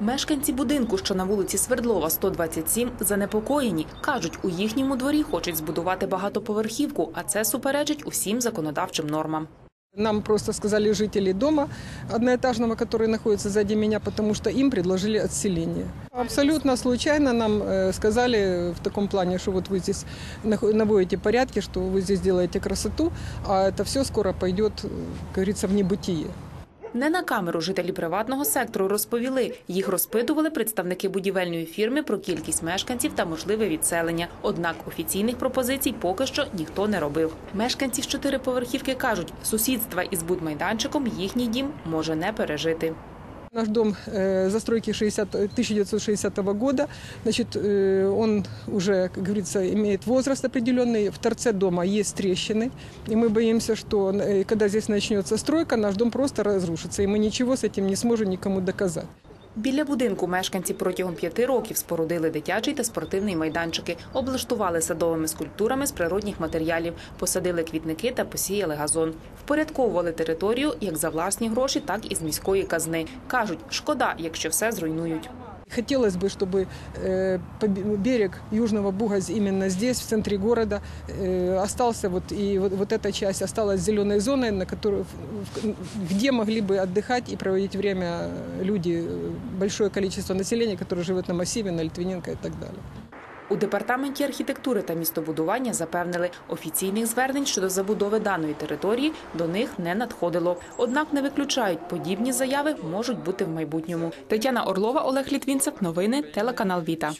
Мешканці будинку, що на вулиці Свердлова, 127, занепокоєні. Кажуть, у їхньому дворі хочуть збудувати багатоповерхівку, а це суперечить усім законодавчим нормам. Нам просто сказали жители дома одноэтажного, который находится сзади меня, потому что им предложили отселение. Абсолютно случайно нам э, сказали в таком плане, что вот вы здесь нах- наводите порядки, что вы здесь делаете красоту, а это все скоро пойдет, э, как говорится, в небытие. Не на камеру жителі приватного сектору розповіли. Їх розпитували представники будівельної фірми про кількість мешканців та можливе відселення. Однак офіційних пропозицій поки що ніхто не робив. Мешканці з чотириповерхівки кажуть, сусідства із будмайданчиком їхній дім може не пережити. Наш дом э, застройки 60, 1960 года, значит, э, он уже, как говорится, имеет возраст определенный. В торце дома есть трещины, и мы боимся, что э, когда здесь начнется стройка, наш дом просто разрушится, и мы ничего с этим не сможем никому доказать. Біля будинку мешканці протягом п'яти років спорудили дитячий та спортивний майданчики, облаштували садовими скульптурами з природних матеріалів, посадили квітники та посіяли газон. Впорядковували територію як за власні гроші, так і з міської казни. кажуть, шкода, якщо все зруйнують. Хотелось бы, чтобы э, побе- берег Южного Буга именно здесь, в центре города, э, остался вот и вот, вот эта часть осталась зеленой зоной, на которую, в- в- где могли бы отдыхать и проводить время люди, э, большое количество населения, которое живет на массиве, на Литвиненко и так далее. У департаменті архітектури та містобудування запевнили, офіційних звернень щодо забудови даної території до них не надходило. Однак не виключають, подібні заяви можуть бути в майбутньому. Тетяна Орлова, Олег Літвінцев. Новини телеканал Віта.